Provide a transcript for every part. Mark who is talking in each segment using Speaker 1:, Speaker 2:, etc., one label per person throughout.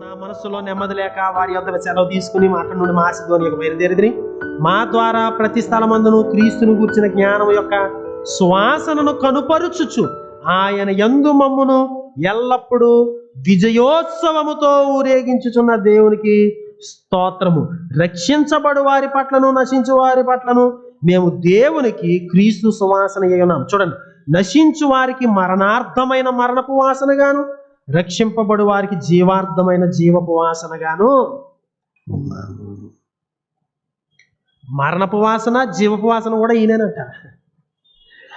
Speaker 1: నా మనస్సులో నెమ్మది లేక వారి యొక్క సెలవు తీసుకుని మా అక్కడి నుండి మాసిధోని యొక్క బయలుదేరిదిని మా ద్వారా ప్రతి స్థలమందును క్రీస్తును కూర్చిన జ్ఞానం యొక్క శ్వాసనను కనుపరుచుచు ఆయన ఎందు మమ్మును ఎల్లప్పుడూ విజయోత్సవముతో ఊరేగించుచున్న దేవునికి స్తోత్రము. రక్షించబడు వారి పట్లను నశించు వారి పట్లను మేము దేవునికి క్రీస్తు సువాసన ఉన్నాం చూడండి నశించు వారికి మరణార్థమైన మరణపు వాసనగాను రక్షింపబడు వారికి జీవార్థమైన జీవపు వాసనగాను మరణపు వాసన జీవపు వాసన కూడా ఈయనట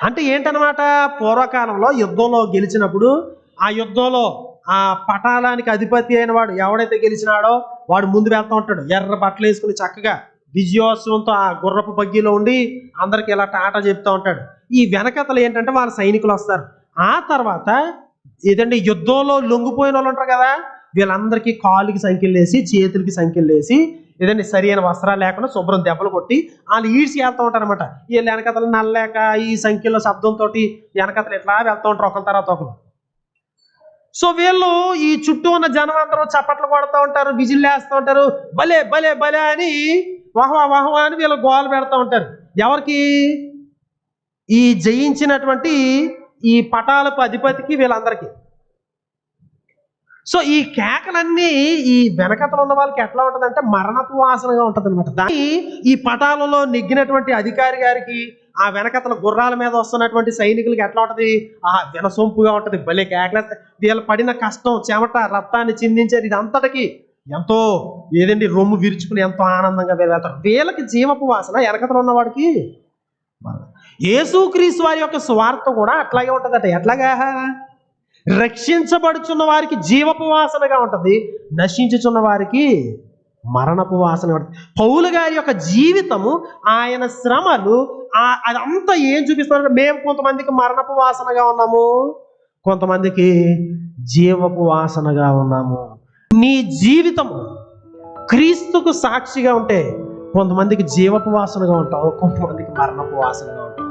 Speaker 1: అంటే ఏంటనమాట పూర్వకాలంలో యుద్ధంలో గెలిచినప్పుడు ఆ యుద్ధంలో ఆ పటాలానికి అధిపతి అయిన వాడు ఎవడైతే గెలిచినాడో వాడు ముందు వెళ్తూ ఉంటాడు. ఎర్ర బట్టలు వేసుకుని చక్కగా విజయోత్సవంతో ఆ గుర్రపు బగ్గీలో ఉండి అందరికి ఇలా టాటా చెప్తూ ఉంటాడు. ఈ వెనకతలు ఏంటంటే వాళ్ళ సైనికులు వస్తారు. ఆ తర్వాత ఏదంటే యుద్ధంలో లొంగిపోయిన వాళ్ళు ఉంటారు కదా వీళ్ళందరికీ కాలుకి సంఖ్యలు వేసి చేతులకి సంఖ్యలు వేసి ఏదంటే సరి అయిన వస్త్రాలు లేకుండా శుభ్రం దెబ్బలు కొట్టి వాళ్ళు ఈడ్చి వెళ్తూ ఉంటారు అనమాట వీళ్ళు వెనకతలు నల్లలేక ఈ సంఖ్యలో శబ్దంతో వెనకతలు ఇట్లా వెళ్తూ ఉంటారు ఒకరి తర్వాత ఒకరు సో వీళ్ళు ఈ చుట్టూ ఉన్న జనం అందరూ చప్పట్లు కొడుతూ ఉంటారు విజిల్ వేస్తూ ఉంటారు భలే భలే భలే అని వహవా వహవా అని వీళ్ళు గోలు పెడతా ఉంటారు. ఎవరికి? ఈ జయించినటువంటి ఈ పటాలపు అధిపతికి వీళ్ళందరికీ. సో ఈ కేకలన్నీ ఈ వెనకతలు ఉన్న వాళ్ళకి ఎట్లా ఉంటుందంటే మరణపు వాసనగా ఉంటుంది అనమాట దాని ఈ పటాలలో నెగ్గినటువంటి అధికారి గారికి ఆ వెనకతల గుర్రాల మీద వస్తున్నటువంటి సైనికులకి ఎట్లా ఉంటుంది? ఆ వినసొంపుగా ఉంటుంది. భలే కేకలేస్తే వీళ్ళు పడిన కష్టం చెమట రక్తాన్ని చిందించారు. ఇది అంతటికి ఎంతో ఏదండి రొమ్ము విరుచుకుని ఎంతో ఆనందంగా వీళ్ళు వెళ్తారు వీళ్ళకి జీవపు వాసన వెనకతలు ఉన్నవాడికి యేసుక్రీస్తు వారి యొక్క స్వార్థ కూడా అట్లాగే ఉంటుందట. ఎట్లాగా? రక్షించబడుచున్న వారికి జీవపు వాసనగా ఉంటుంది. నశించుచున్న వారికి మరణపు వాసన ఉంటుంది. పౌలు గారి యొక్క జీవితము ఆయన శ్రమలు ఆ- అదంతా ఏం చూపిస్తున్నారు మేము కొంతమందికి మరణపు వాసనగా ఉన్నాము కొంతమందికి జీవపు వాసనగా ఉన్నాము. నీ జీవితము క్రీస్తుకు సాక్షిగా ఉంటే కొంతమందికి జీవపు వాసనగా ఉంటావు కొంతమందికి మరణపు వాసనగా ఉంటావు.